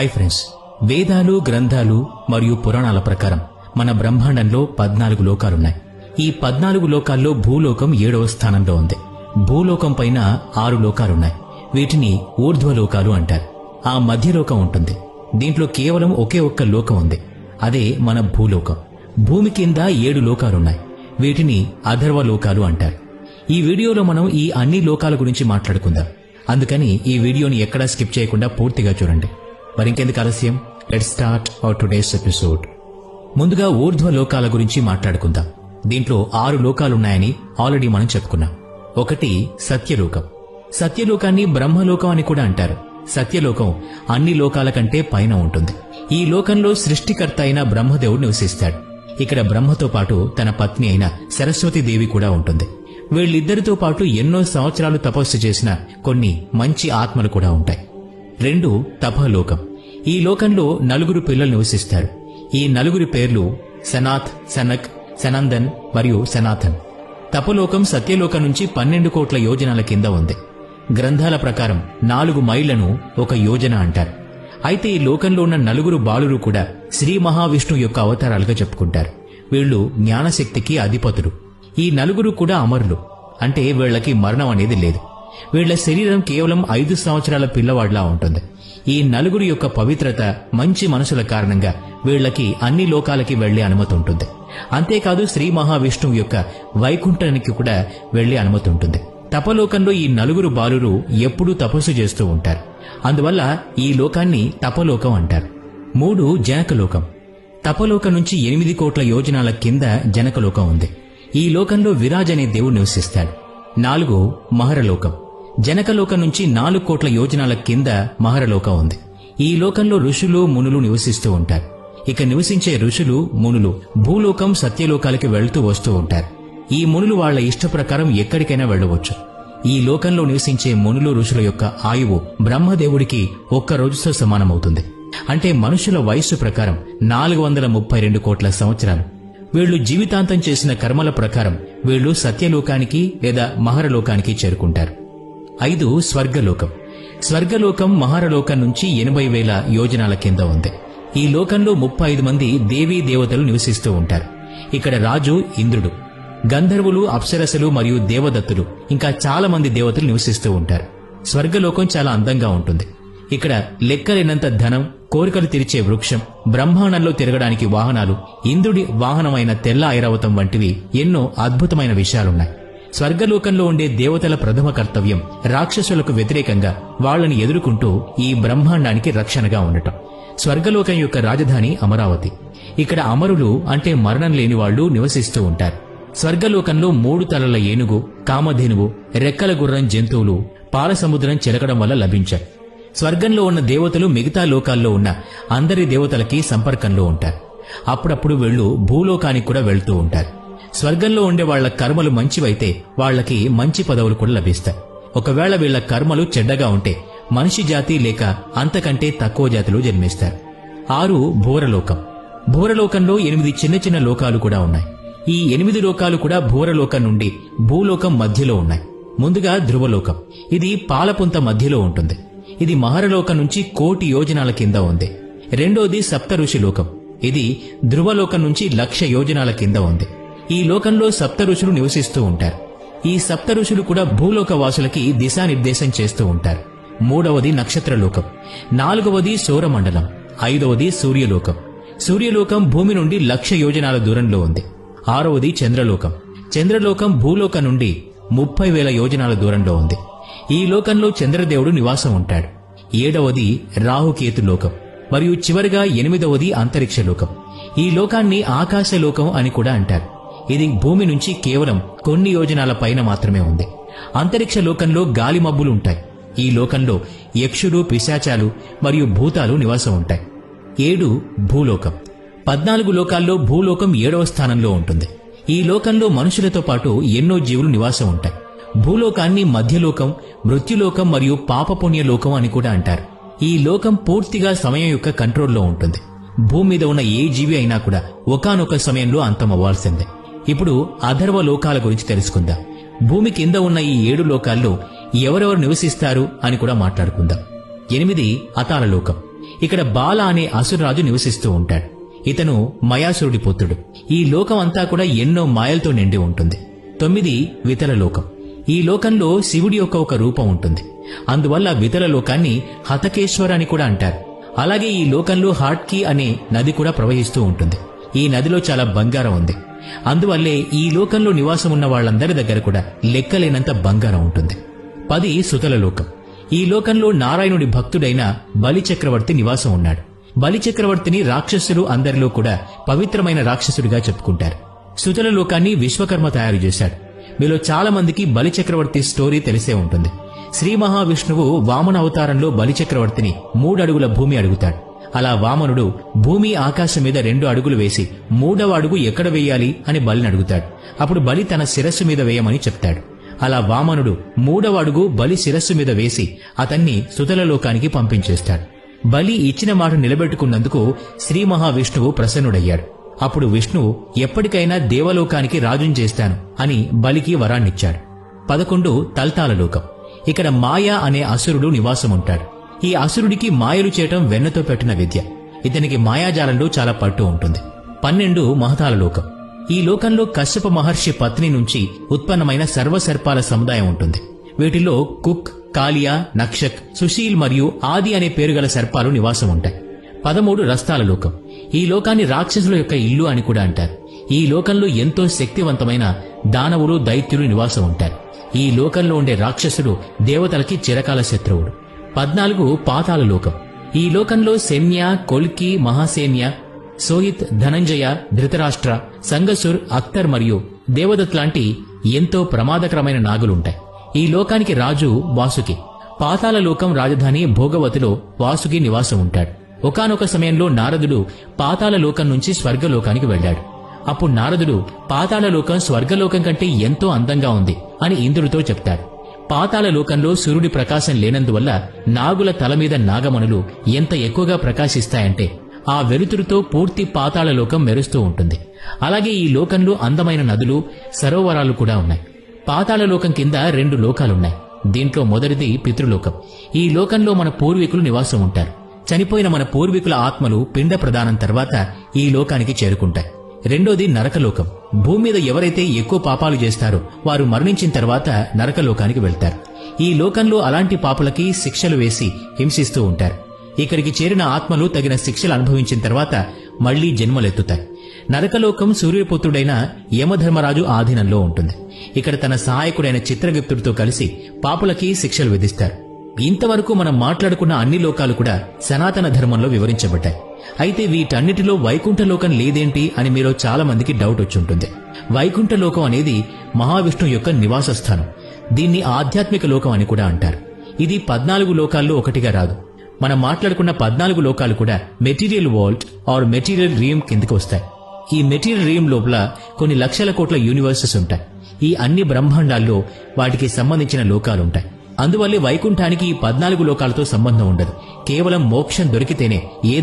Hi friends వేదాలు గ్రంథాలు మరియు పురాణాల ప్రకారం మన బ్రహ్మాండంలో పద్నాలుగు లోకాలున్నాయి. ఈ పద్నాలుగు లోకాల్లో భూలోకం ఏడవ స్థానంలో ఉంది. భూలోకం పైన ఆరు లోకాలున్నాయి. వీటిని ఊర్ధ్వలోకాలు అంటారు. ఆ మధ్యలోకం ఉంటుంది. దీంట్లో కేవలం ఒకే ఒక్క లోకం ఉంది. అదే మన భూలోకం. భూమి కింద ఏడు లోకాలున్నాయి. వీటిని అధర్వ లోకాలు అంటారు. ఈ వీడియోలో మనం ఈ అన్ని లోకాల గురించి మాట్లాడుకుందాం. అందుకని ఈ వీడియోని ఎక్కడా స్కిప్ చేయకుండా పూర్తిగా చూడండి. మరింకెందుకు ఆలస్యం? Let start our today's episode ముందుగా ఊర్ధ్వ లోకాల గురించి మాట్లాడుకుందాం. దీంట్లో ఆరు లోకాలున్నాయని ఆల్రెడీ మనం చెప్పుకున్నాం. ఒకటి సత్యలోకం. సత్యలోకాన్ని బ్రహ్మలోకం అని కూడా అంటారు. సత్యలోకం అన్ని లోకాల కంటే పైన ఉంటుంది. ఈ లోకంలో సృష్టికర్త అయిన బ్రహ్మదేవుడు నివసిస్తాడు. ఇక్కడ బ్రహ్మతో పాటు తన పత్ని అయిన సరస్వతి దేవి కూడా ఉంటుంది. వీళ్ళిద్దరితో పాటు ఎన్నో సంవత్సరాలు తపస్సు చేసిన కొన్ని మంచి ఆత్మలు కూడా ఉంటాయి. రెండు తపలోకం. ఈ లోకంలో నలుగురు పిల్లలు నివసిస్తారు. ఈ నలుగురి పేర్లు సనాథ్ సనక్ సనందన్ మరియు సనాథన్ తపలోకం సత్యలోకం నుంచి పన్నెండు కోట్ల యోజనాల కింద ఉంది. గ్రంథాల ప్రకారం నాలుగు మైళ్ళను ఒక యోజన అంటారు. అయితే ఈ లోకంలో ఉన్న నలుగురు బాలురు కూడా శ్రీ మహావిష్ణువు యొక్క అవతారాలుగా చెప్పుకుంటారు. వీళ్ళు జ్ఞానశక్తికి అధిపతులు. ఈ నలుగురు కూడా అమరులు. అంటే వీళ్ళకి మరణం అనేది లేదు. వీళ్ళ శరీరం కేవలం ఐదు సంవత్సరాల పిల్లవాడిలా ఉంటుంది. ఈ నలుగురు యొక్క పవిత్రత మంచి మనసుల కారణంగా వీళ్ళకి అన్ని లోకాలకి వెళ్ళే అనుమతి ఉంటుంది. అంతేకాదు శ్రీ మహావిష్ణువు యొక్క వైకుంఠానికి కూడా వెళ్ళే అనుమతి ఉంటుంది. తపలోకంలో ఈ నలుగురు బాలురు ఎప్పుడూ తపస్సు చేస్తూ ఉంటారు. అందువల్ల ఈ లోకాన్ని తపలోకం అంటారు. మూడు జనకలోకం. తపలోకం నుంచి ఎనిమిది కోట్ల యోజనాల కింద జనకలోకం ఉంది. ఈ లోకంలో విరాజ్ అనే దేవుడు నివసిస్తాడు. నాలుగు మహరలోకం. జనకలోకం నుంచి నాలుగు కోట్ల యోజనాల కింద మహరలోకం ఉంది. ఈ లోకంలో ఋషులు మునులు నివసిస్తూ ఉంటారు. ఇక నివసించే ఋషులు మునులు భూలోకం సత్యలోకాలకి వెళ్తూ వస్తూ ఉంటారు. ఈ మునులు వాళ్ళ ఇష్ట ప్రకారం ఎక్కడికైనా వెళ్ళవచ్చు. ఈ లోకంలో నివసించే మునులు ఋషుల యొక్క ఆయువు బ్రహ్మదేవుడికి ఒక్క రోజుతో సమానమవుతుంది. అంటే మనుషుల వయస్సు ప్రకారం నాలుగు వందల ముప్పై రెండు కోట్ల సంవత్సరాలు. వీళ్ళు జీవితాంతం చేసిన కర్మల ప్రకారం వీళ్ళు సత్యలోకానికి లేదా మహరలోకానికి చేరుకుంటారు. ఐదు స్వర్గలోకం. స్వర్గలోకం మహారలోకం నుంచి ఎనభై వేల యోజనాల కింద ఉంది. ఈ లోకంలో ముప్పై ఐదు మంది దేవీ దేవతలు నివసిస్తూ ఉంటారు. ఇక్కడ రాజు ఇంద్రుడు. గంధర్వులు అప్సరసలు మరియు దేవదత్తులు ఇంకా చాలా మంది దేవతలు నివసిస్తూ ఉంటారు. స్వర్గలోకం చాలా అందంగా ఉంటుంది. ఇక్కడ లెక్కలేనంత ధనం కోరికలు తీర్చే వృక్షం బ్రహ్మాండంలో తిరగడానికి వాహనాలు ఇంద్రుడి వాహనమైన తెల్ల ఐరావతం వంటివి ఎన్నో అద్భుతమైన విషయాలున్నాయి. స్వర్గలోకంలో ఉండే దేవతల ప్రథమ కర్తవ్యం రాక్షసులకు వ్యతిరేకంగా వాళ్ళని ఎదుర్కొంటూ ఈ బ్రహ్మాండానికి రక్షణగా ఉండటం. స్వర్గలోకం యొక్క రాజధాని అమరావతి. ఇక్కడ అమరులు అంటే మరణం లేని వాళ్ళు నివసిస్తూ ఉంటారు. స్వర్గలోకంలో మూడు తలల ఏనుగు కామధేనువు రెక్కల గుర్రం జంతువులు పాలసముద్రం చెలకడం వల్ల లభించాయి. స్వర్గంలో ఉన్న దేవతలు మిగతా లోకాల్లో ఉన్న అందరి దేవతలకి సంపర్కంలో ఉంటారు. అప్పుడప్పుడు వెళ్ళు భూలోకానికి కూడా వెళ్తూ ఉంటారు. స్వర్గంలో ఉండే వాళ్ళ కర్మలు మంచివైతే వాళ్ళకి మంచి పదవులు కూడా లభిస్తాయి. ఒకవేళ వీళ్ళ కర్మలు చెడ్డగా ఉంటే మనిషి జాతి లేక అంతకంటే తక్కువ జాతులు జన్మిస్తారు. ఆరు భూరలోకం. భూరలోకంలో ఎనిమిది చిన్న చిన్న లోకాలు కూడా ఉన్నాయి. ఈ ఎనిమిది లోకాలు కూడా భూరలోకం నుండి భూలోకం మధ్యలో ఉన్నాయి. ముందుగా ధ్రువలోకం. ఇది పాలపుంత మధ్యలో ఉంటుంది. ఇది మహరలోకం నుంచి కోటి యోజనాల కింద ఉంది. రెండోది సప్తఋషి లోకం. ఇది ధ్రువలోకం నుంచి లక్ష యోజనాల కింద ఉంది. ఈ లోకంలో సప్తఋషులు నివసిస్తూ ఉంటారు. ఈ సప్తఋషులు కూడా భూలోక వాసులకి దిశానిర్దేశం చేస్తూ ఉంటారు. మూడవది నక్షత్రలోకం. నాలుగవది సౌరమండలం. ఐదవది సూర్యలోకం. సూర్యలోకం భూమి నుండి లక్ష యోజనాల దూరంలో ఉంది. ఆరవది చంద్రలోకం. చంద్రలోకం భూలోకం నుండి ముప్పై వేల యోజనాల దూరంలో ఉంది. ఈ లోకంలో చంద్రదేవుడు నివాసం ఉంటాడు. ఏడవది రాహుకేతు లోకం మరియు చివరిగా ఎనిమిదవది అంతరిక్ష లోకం. ఈ లోకాన్ని ఆకాశలోకం అని కూడా అంటారు. ఇది భూమి నుంచి కేవలం కొన్ని యోజనాల పైన మాత్రమే ఉంది. అంతరిక్ష లోకంలో గాలి మబ్బులు ఉంటాయి. ఈ లోకంలో యక్షులు పిశాచాలు మరియు భూతాలు నివాసం ఉంటాయి. ఏడు భూలోకం పద్నాలుగు లోకాల్లో భూలోకం ఏడవ స్థానంలో ఉంటుంది. ఈ లోకంలో మనుషులతో పాటు ఎన్నో జీవులు నివాసం ఉంటాయి. భూలోకాన్ని మధ్యలోకం మృత్యులోకం మరియు పాపపుణ్యలోకం అని కూడా అంటారు. ఈ లోకం పూర్తిగా సమయం యొక్క కంట్రోల్లో ఉంటుంది. భూమి మీద ఉన్న ఏ జీవి అయినా కూడా ఒకానొక సమయంలో అంతమవ్వాల్సిందే. ఇప్పుడు అధర్వ లోకాల గురించి తెలుసుకుందాం. భూమి కింద ఉన్న ఈ ఏడు లోకాల్లో ఎవరెవరు నివసిస్తారు అని కూడా మాట్లాడుకుందాం. ఎనిమిది అతాల లోకం. ఇక్కడ బాల అనే అసురరాజు నివసిస్తూ ఉంటాడు. ఇతను మయాసురుడి పుత్రుడు. ఈ లోకం అంతా కూడా ఎన్నో మాయలతో నిండి ఉంటుంది. తొమ్మిది వితల లోకం. ఈ లోకంలో శివుడి యొక్క ఒక రూపం ఉంటుంది. అందువల్ల వితల లోకాన్ని హతకేశ్వర అని కూడా అంటారు. అలాగే ఈ లోకంలో హాట్కీ అనే నది కూడా ప్రవహిస్తూ ఉంటుంది. ఈ నదిలో చాలా బంగారం ఉంది. అందువల్లే ఈ లోకంలో నివాసం ఉన్న వాళ్ళందరి దగ్గర కూడా లెక్కలేనంత బంగారం ఉంటుంది. పది సుతల లోకం. ఈ లోకంలో నారాయణుడి భక్తుడైన బలి చక్రవర్తి నివాసం ఉన్నాడు. బలి చక్రవర్తిని రాక్షసులు అందరిలో కూడా పవిత్రమైన రాక్షసుడిగా చెప్పుకుంటారు. సుతల లోకాన్ని విశ్వకర్మ తయారు చేశాడు. మీలో చాలా మందికి బలి చక్రవర్తి స్టోరీ తెలిసే ఉంటుంది. శ్రీ మహావిష్ణువు వామన అవతారంలో బలి చక్రవర్తిని మూడడుగుల భూమి అడుగుతాడు. అలా వామనుడు భూమి ఆకాశం మీద రెండు అడుగులు వేసి మూడవ అడుగు ఎక్కడ వేయాలి అని బలిని అడుగుతాడు. అప్పుడు బలి తన శిరస్సు మీద వేయమని చెప్తాడు. అలా వామనుడు మూడవ అడుగు బలి శిరస్సు మీద వేసి అతన్ని సుతలలోకానికి పంపించేస్తాడు. బలి ఇచ్చిన మాట నిలబెట్టుకున్నందుకు శ్రీ మహావిష్ణువు ప్రసన్నుడయ్యాడు. అప్పుడు విష్ణువు ఎప్పటికైనా దేవలోకానికి రాజుని చేస్తాను అని బలికి వరాన్నిచ్చాడు. పదకొండు తల్తాల లోకం. ఇక్కడ మాయా అనే అసురుడు నివాసం ఉంటాడు ఈ అసురుడికి మాయలు చేయటం వెన్నతో పెట్టిన విద్య. ఇతనికి మాయాజాలంలో చాలా పట్టు ఉంటుంది. పన్నెండు మహతాల లోకం. ఈ లోకంలో కశ్యప మహర్షి పత్ని నుంచి ఉత్పన్నమైన సర్వసర్పాల సముదాయం ఉంటుంది. వీటిలో కుక్ కాలియా నక్షక్ సుశీల్ మరియు ఆది అనే పేరు గల సర్పాలు నివాసం ఉంటాయి పదమూడు రస్తాల లోకం. ఈ లోకాన్ని రాక్షసుల యొక్క ఇల్లు అని కూడా అంటారు. ఈ లోకంలో ఎంతో శక్తివంతమైన దానవులు దైత్యులు నివాసం ఉంటారు. ఈ లోకంలో ఉండే రాక్షసుడు దేవతలకి చిరకాల శత్రువుడు. పద్నాలుగు పాతాల లోకం. ఈ లోకంలో శమ్య కొల్కి మహాసేన్య సోహిత్ ధనంజయ ధృతరాష్ట్ర సంగసుర్ అఖ్తర్ మరియు దేవదత్ లాంటి ఎంతో ప్రమాదకరమైన నాగులుంటాయి ఈ లోకానికి రాజు వాసుకి. పాతాల లోకం రాజధాని భోగవతిలో వాసుకి నివాసం ఉంటాడు. ఒకానొక సమయంలో నారదుడు పాతాళలోకం నుంచి స్వర్గలోకానికి వెళ్ళాడు. అప్పుడు నారదుడు పాతాళలోకం స్వర్గలోకం కంటే ఎంతో అందంగా ఉంది అని ఇంద్రుడితో చెప్తాడు. పాతాళలోకంలో సూర్యుడి ప్రకాశం లేనందువల్ల నాగుల తల మీద నాగమణులు ఎంత ఎక్కువగా ప్రకాశిస్తాయంటే ఆ వెలుతురుతో పూర్తి పాతాళలోకం మెరుస్తూ ఉంటుంది. అలాగే ఈ లోకంలో అందమైన నదులు సరోవరాలు కూడా ఉన్నాయి. పాతాళలోకం కింద రెండు లోకాలున్నాయి. దీంట్లో మొదటిది పితృలోకం. ఈ లోకంలో మన పూర్వీకులు నివాసం ఉంటారు. చనిపోయిన మన పూర్వీకుల ఆత్మలు పిండ ప్రదానం తర్వాత ఈ లోకానికి చేరుకుంటాయి. రెండోది నరకలోకం. భూమి మీద ఎవరైతే ఎక్కువ పాపాలు చేస్తారో వారు మరణించిన తర్వాత నరకలోకానికి వెళ్తారు. ఈ లోకంలో అలాంటి పాపులకి శిక్షలు వేసి హింసిస్తూ ఉంటారు. ఇక్కడికి చేరిన ఆత్మలు తగిన శిక్షలు అనుభవించిన తర్వాత మళ్ళీ జన్మలెత్తుతాయి. నరకలోకం సూర్యపుత్రుడైన యమధర్మరాజు ఆధీనంలో ఉంటుంది. ఇక్కడ తన సహాయకుడైన చిత్రగుప్తుడితో కలిసి పాపులకి శిక్షలు విధిస్తారు. ఇంతవరకు మనం మాట్లాడుకున్న అన్ని లోకాలు కూడా సనాతన ధర్మంలో వివరించబడ్డాయి. అయితే వీటన్నిటిలో వైకుంఠ లోకం లేదేంటి అని మీలో చాలా మందికి డౌట్ వచ్చుంటుంది వైకుంఠ లోకం అనేది మహావిష్ణు యొక్క నివాస స్థానం దీన్ని ఆధ్యాత్మిక లోకం అని కూడా అంటారు. ఇది పద్నాలుగు లోకాల్లో ఒకటిగా రాదు. మనం మాట్లాడుకున్న పద్నాలుగు లోకాలు కూడా material world or material realm కిందకి వస్తాయి. ఈ మెటీరియల్ రీమ్ లోపల కొన్ని లక్షల కోట్ల యూనివర్సెస్ ఉంటాయి. ఈ అన్ని బ్రహ్మాండాల్లో వాటికి సంబంధించిన లోకాలు ఉంటాయి. అందువల్లే వైకుంఠానికి ఈ పద్నాలుగు లోకాలతో సంబంధం ఉండదు. కేవలం మోక్షం దొరికితేనే ఏ